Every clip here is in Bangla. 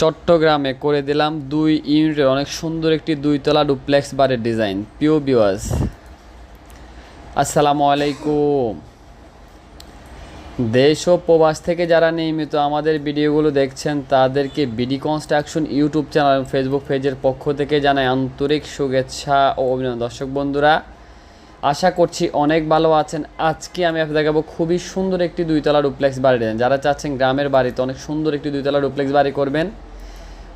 চট্টগ্রামে করে দিলাম দুই ইউনিটের অনেক সুন্দর একটি দুইতলা ডুপ্লেক্স বাড়ির ডিজাইন। পিও বিওয়াস আসসালামু আলাইকুম। দেশ ও প্রবাস থেকে যারা নিয়মিত আমাদের ভিডিওগুলো দেখছেন, তাদেরকে বিডি কনস্ট্রাকশন ইউটিউব চ্যানেল এবং ফেসবুক পেজের পক্ষ থেকে জানাই আন্তরিক শুভেচ্ছা ও অভিনন্দন। দর্শক বন্ধুরা, আশা করছি অনেক ভালো আছেন। আজকে আমি আপনাদের দেখাবো খুবই সুন্দর একটি দুইতলা ডুপ্লেক্স বাড়ি যারা চাচ্ছেন গ্রামের বাড়িতে অনেক সুন্দর একটি দুইতলা ডুপ্লেক্স বাড়ি করবেন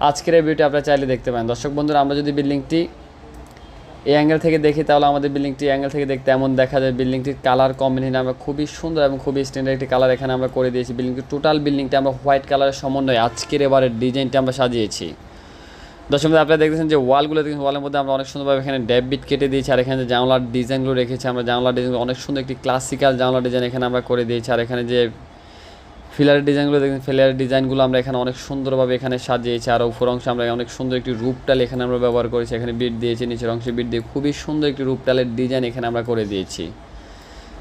আজকের এই ভিডিওটি আপনারা চাইলে দেখতে পারেন। দর্শক বন্ধুরা আমরা যদি বিল্ডিংটি এই অ্যাঙ্গেল থেকে দেখি তাহলে আমাদের বিল্ডিংটি অ্যাঙ্গেল থেকে দেখতে এমন দেখা যায়। বিল্ডিংটির কালার কম্বিনেশন আমরা খুবই সুন্দর এবং খুবই স্ট্যান্ডার্ড একটি কালার এখানে আমরা করে দিয়েছি। বিল্ডিংটি টোটাল বিল্ডিংটা আমরা হোয়াইট কালারের সমন্বয়ে আজকের এবারের ডিজাইনটা আমরা সাজিয়েছি। বন্ধু, আপনারা দেখতেছেন যে ওয়ালগুলো দেখেন ওয়ালের মধ্যে আমরা অনেক সুন্দরভাবে এখানে ড্যাব বিট কেটে দিয়েছি আর এখানে যে জানলার ডিজাইনগুলো রেখেছি আমরা জানলার ডিজাইন অনেক সুন্দর একটি ক্লাসিক্যাল জানলার ডিজাইন এখানে আমরা করে দিয়েছি। আর এখানে যে ফিলারের ডিজাইনগুলো দেখেন ফিলারের ডিজাইনগুলো আমরা এখানে অনেক সুন্দরভাবে এখানে সাজিয়েছি। আর উপর অংশে আমরা অনেক সুন্দর একটি রূপটাল এখানে আমরা ব্যবহার করেছি। এখানে বিট দিয়েছি, নিচের অংশে বিট দিয়ে খুবই সুন্দর একটি রূপটালের ডিজাইন এখানে আমরা করে দিয়েছি।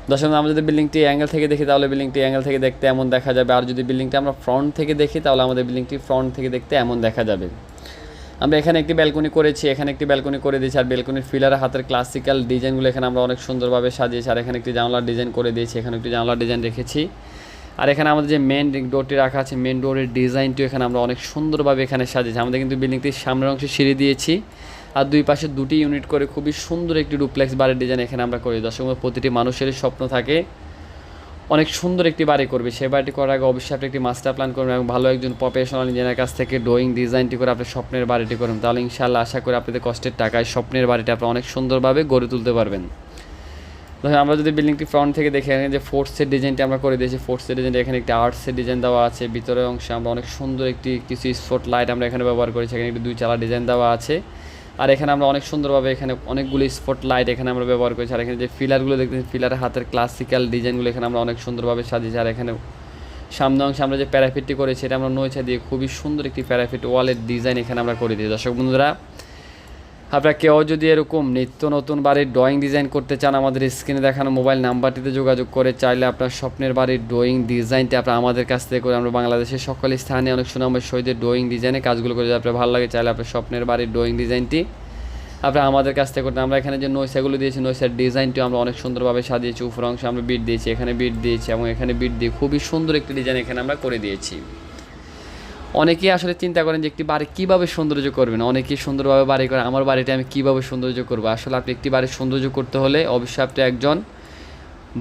দর্শক, আমরা যদি বিল্ডিংটি অ্যাঙ্গেল থেকে দেখি, তাহলে বিল্ডিংটি অ্যাঙ্গেল থেকে দেখতে এমন দেখা যাবে। আর যদি বিল্ডিংটি আমরা ফ্রন্ট থেকে দেখি, তাহলে আমাদের বিল্ডিংটি ফ্রন্ট থেকে দেখতে এমন দেখা যাবে। আমরা এখানে একটি ব্যালকনি করেছি, এখানে একটি ব্যালকনি করে দিয়েছি। আর ব্যালকনির ফিলার হাতের ক্লাসিক্যাল ডিজাইনগুলো এখানে আমরা অনেক সুন্দরভাবে সাজিয়েছি। আর এখানে একটি জানলার ডিজাইন করে দিয়েছি, এখানে একটি জানলার ডিজাইন রেখেছি। আর এখানে আমাদের যে মেন ডোরটি রাখা আছে মেন ডোরের ডিজাইনটিও এখানে আমরা অনেক সুন্দরভাবে এখানে সাজিয়েছি। আমাদের কিন্তু বিল্ডিংটির সামনের অংশে সিঁড়ি দিয়েছি আর দুই পাশে দুটি ইউনিট করে খুবই সুন্দর একটি ডুপ্লেক্স বাড়ির ডিজাইন এখানে আমরা করি দর্শক প্রতিটি মানুষেরই স্বপ্ন থাকে অনেক সুন্দর একটি বাড়ি করবে। সেই বাড়িটি করার আগে অবশ্যই আপনি একটি মাস্টার প্ল্যান করবেন এবং ভালো একজন প্রফেশনাল ইঞ্জিনিয়ার কাছ থেকে ড্রয়িং ডিজাইনটি করে আপনি স্বপ্নের বাড়িটি করবেন তাহলে ইনশাআল্লাহ আশা করি আপনাদের কষ্টের টাকায় স্বপ্নের বাড়িটা আপনি অনেক সুন্দরভাবে গড়ে তুলতে পারবেন। ধরেন আমরা যদি বিল্ডিংটি ফ্রন্ট থেকে দেখি এখানে যে ফোর্সের ডিজাইনটি আমরা করে দিয়েছি ফোর্সের ডিজাইনটা এখানে একটি আর্টসের ডিজাইন দেওয়া আছে ভিতরের অংশে আমরা অনেক সুন্দর একটি কিছু স্পট লাইট আমরা এখানে ব্যবহার করেছি, এখানে একটি দুই চালা ডিজাইন দেওয়া আছে। আর এখানে আমরা অনেক সুন্দরভাবে এখানে অনেকগুলো স্পট লাইট এখানে আমরা ব্যবহার করেছি, আর এখানে যে ফিলারগুলো দেখতেছি ফিলারের হাতের ক্লাসিক্যাল ডিজাইনগুলো এখানে আমরা অনেক সুন্দরভাবে সাজিয়েছি, আর এখানে সামনে অংশে আমরা যে প্যারাফিটটি করেছি, এটা আমরা নৈছা দিয়ে খুবই সুন্দর একটি প্যারাফিট ওয়ালের ডিজাইন এখানে আমরা করে দিই দর্শক বন্ধুরা আপনারা কেউ যদি এরকম নিত্য নতুন বাড়ির ড্রয়িং ডিজাইন করতে চান, আমাদের স্ক্রিনে দেখানো মোবাইল নাম্বারটিতে যোগাযোগ করে চাইলে আপনার স্বপ্নের বাড়ির ড্রয়িং ডিজাইনটি আপনার আমাদের কাছ থেকে করে আমরা বাংলাদেশের সকল স্থানে অনেক সুনামের সহিত ড্রয়িং ডিজাইনে কাজগুলো করে আপনার ভালো লাগে চাইলে আপনার স্বপ্নের বাড়ির ড্রয়িং ডিজাইনটি আপনারা আমাদের কাছ থেকে করতে। আমরা এখানে যে নৈশাগুলো দিয়েছি নৈশার ডিজাইনটি আমরা অনেক সুন্দরভাবে সাজিয়েছি। উপর অংশে আমরা বিট দিয়েছি, এখানে বিট দিয়েছি এবং এখানে বিট দিয়ে খুবই সুন্দর একটি ডিজাইন এখানে আমরা করে দিয়েছি। অনেকেই আসলে চিন্তা করেন যে একটি বাড়ি কীভাবে সৌন্দর্য করবেন? অনেকেই সুন্দরভাবে বাড়ি করে, আমার বাড়িটা আমি কীভাবে সৌন্দর্য করব? আসলে আপনি একটি বাড়ির সৌন্দর্য করতে হলে অবশ্যই আপনি একজন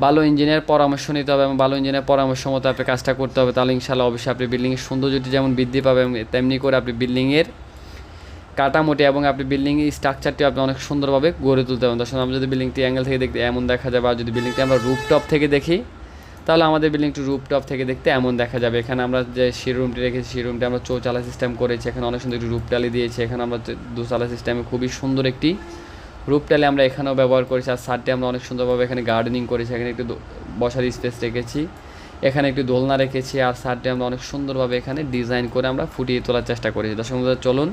ভালো ইঞ্জিনিয়ার পরামর্শ নিতে হবে এবং ভালো ইঞ্জিনিয়ার পরামর্শ মতো আপনি কাজটা করতে হবে। তাহলে ইনশাল্লাহ অবশ্যই আপনি বিল্ডিংয়ের সৌন্দর্যটি যেমন বৃদ্ধি পাবে তেমনি করে আপনি বিল্ডিংয়ের কাটামোটি এবং আপনি বিল্ডিং স্ট্রাকচারটি আপনি অনেক সুন্দরভাবে গড়ে তুলতে পারবেন। দর্শক, আমরা যদি বিল্ডিংটি অ্যাঙ্গেল থেকে দেখতে, এমন দেখা যাবে আর যদি বিল্ডিংটি আমরা রুপটপ থেকে দেখি তাহলে আমাদের বিল্ডিংটি রুপটপ থেকে দেখতে এমন দেখা যাবে। এখানে আমরা যে সেই রুমটি রেখেছি, সেই রুমটি আমরা চৌচালা সিস্টেম করেছি। এখানে অনেক সুন্দর একটি রূপটালি দিয়েছি। এখানে আমরা দুচালা সিস্টেমে খুবই সুন্দর একটি রূপটালি আমরা এখানেও ব্যবহার করেছি। আর সারটি আমরা অনেক সুন্দরভাবে এখানে গার্ডেনিং করেছি। এখানে একটু বসার স্পেস রেখেছি। এখানে একটু দোলনা রেখেছি। আর সারটি আমরা অনেক সুন্দরভাবে এখানে ডিজাইন করে আমরা ফুটিয়ে তোলার চেষ্টা করেছি। দর্শক চলুন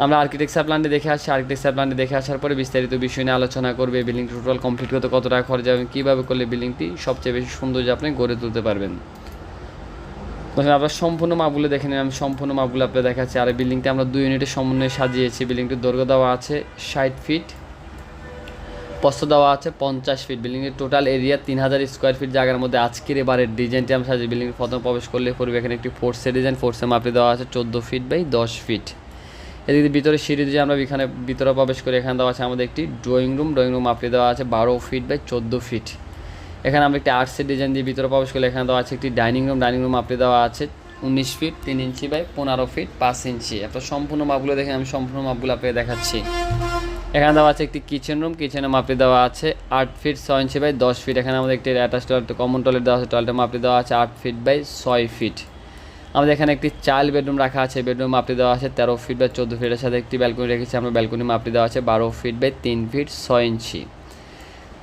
আমরা আর্কিটেকচার প্ল্যানটি দেখে আসছি। আর্কিটেকচার প্ল্যানটি দেখে আসার পরে বিস্তারিত বিষয় নিয়ে আলোচনা করবে। বিল্ডিং টোটাল কমপ্লিট করতে কত টাকা খরচ হবে, কীভাবে করলে বিল্ডিংটি সবচেয়ে বেশি সৌন্দর্য আপনি গড়ে তুলতে পারবেন। তখন আপনার সম্পূর্ণ মাপগুলো দেখে নিন আমি সম্পূর্ণ মাপগুলো আপনার দেখাচ্ছি। আর বিল্ডিংটি আমরা দুই ইউনিটের সমন্বয়ে সাজিয়েছি। বিল্ডিংটির দৈর্ঘ্য দেওয়া আছে ষাট ফিট প্রস্থ দেওয়া আছে পঞ্চাশ ফিট বিল্ডিংয়ের টোটাল এরিয়া তিন হাজার স্কোয়ার ফিট জায়গার মধ্যে। আজকের এবারের ডিজাইনটি আমরা সাজিয়ে বিল্ডিং প্রথম প্রবেশ করলে পড়বে এখানে একটি ফোর্সের ডিজাইন ফোর্সের মাপে দেওয়া আছে চোদ্দ ফিট বাই দশ ফিট এদিকে ভিতরে সিঁড়ি দিয়ে আমরা এখানে ভিতরে প্রবেশ করি। এখানে দেওয়া আছে আমাদের একটি ড্রয়িং রুম ড্রয়িং রুম মাপে দেওয়া আছে বারো ফিট বাই চোদ্দ ফিট এখানে আমরা একটি আর্টসের ডিজাইন দিয়ে ভিতরে প্রবেশ করলে এখানে দেওয়া আছে একটি ডাইনিং রুম ডাইনিং রুম মাপে দেওয়া আছে উনিশ ফিট তিন ইঞ্চি বাই পনেরো ফিট পাঁচ ইঞ্চি। আপনার সম্পূর্ণ মাপগুলো দেখে আমি সম্পূর্ণ মাপগুলো আপনাকে দেখাচ্ছি। এখানে দেওয়া আছে একটি কিচেন রুম কিচেনে মাপটি দেওয়া আছে আট ফিট ছয় ইঞ্চি বাই দশ ফিট এখানে আমাদের একটি অ্যাটাচ টয়লেট কমন টয়লেট দেওয়া আছে। টয়লেটের মাপটি দেওয়া আছে আট ফিট বাই ছয় ফিট আমাদের এখানে একটি চাইল্ড বেডরুম রাখা আছে, বেডরুম মাপটি দেওয়া আছে, তেরো ফিট বাই চোদ্দ ফিটের সাথে একটি ব্যালকনি রেখেছি, আমরা ব্যালকনি মাপটি দেওয়া আছে, বারো ফিট বাই তিন ফিট ছয় ইঞ্চি।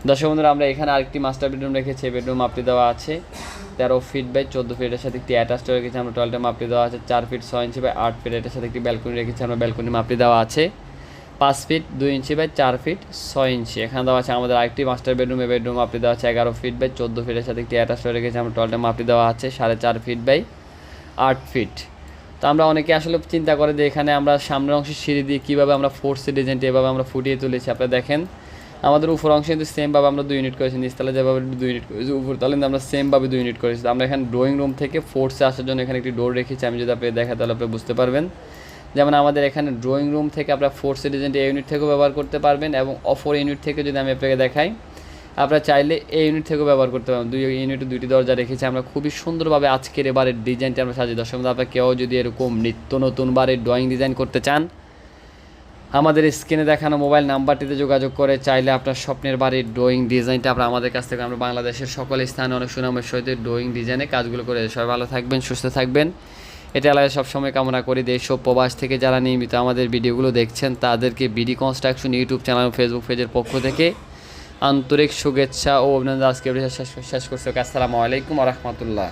দর্শক বন্ধুরা, আমরা এখানে আরেকটি মাস্টার বেডরুম রেখেছি বেডরুম মাপটি দেওয়া আছে, তেরো ফিট বাই চোদ্দ ফিটের সাথে একটি অ্যাটাচ রেখেছি, আমরা টয়লেটের মাপটি দেওয়া আছে, চার ফিট ছয় ইঞ্চি বাই আট ফিট এটার সাথে একটি ব্যালকনি রেখেছি, আমরা ব্যালকনি মাপটি দেওয়া আছে, পাঁচ ফিট দুই ইঞ্চি বাই চার ফিট ছয় ইঞ্চি। এখানে দেওয়া আছে আমাদের আরেকটি মাস্টার বেডরুমে বেডরুম মাপটি দেওয়া আছে, এগারো ফিট বাই চোদ্দ ফিটের সাথে একটি অ্যাটাচ রেখেছি, আমরা টয়লেটের মাপটি দেওয়া আছে, সাড়ে চার ফিট বাই আট ফিট তো আমরা অনেকে আসলে চিন্তা করে যে এখানে আমরা সামনের অংশে সিঁড়ি দিয়ে কীভাবে আমরা ফোর্সের ডিজাইনটা এভাবে আমরা ফুটিয়ে তুলেছি, আপনারা দেখেন। আমাদের উপর অংশে কিন্তু সেমভাবে আমরা দুই ইউনিট করেছি নিচতলা যেভাবে দুই ইউনিট করেছি উপর তলে কিন্তু আমরা সেমভাবে দুই ইউনিট করেছি। আমরা এখানে ড্রয়িং রুম থেকে ফোর্সে আসার জন্য এখানে একটি ডোর রেখেছি, আমি যদি আপনি দেখা তাহলে আপনি বুঝতে পারবেন। যেমন আমাদের এখানে ড্রয়িং রুম থেকে আপনার ফোর্সের ডিজাইনটা ইউনিট থেকেও ব্যবহার করতে পারবেন এবং অফোর ইউনিট থেকে যদি আমি আপনাকে দেখাই। আপনারা চাইলে এই ইউনিট থেকেও ব্যবহার করতে পারবেন দুই ইউনিটে দুইটি দরজা রেখেছি। আমরা খুবই সুন্দরভাবে আজকের এবারের ডিজাইনটা আমরা সাজিয়ে দর্শক আপনারা কেউ যদি এরকম নিত্য নতুন বারের ড্রয়িং ডিজাইন করতে চান, আমাদের স্ক্রিনে দেখানো মোবাইল নাম্বারটিতে যোগাযোগ করে চাইলে আপনার স্বপ্নের বাড়ির ড্রয়িং ডিজাইনটা আপনার আমাদের কাছ থেকে আমরা বাংলাদেশের সকল স্থানে অনেক সুনামের সহিত ড্রয়িং ডিজাইনে কাজগুলো করে সবাই ভালো থাকবেন, সুস্থ থাকবেন। এটা আলাদা সবসময় কামনা করি। দেশ ও প্রবাস থেকে যারা নিয়মিত আমাদের ভিডিওগুলো দেখছেন, তাদেরকে BD construction YouTube channel Facebook পেজের পক্ষ থেকে আন্তরিক শুভেচ্ছা ও অভিনন্দন। আজকে শেষ করছি। আসসালামু আলাইকুম রহমতুল্লাহ।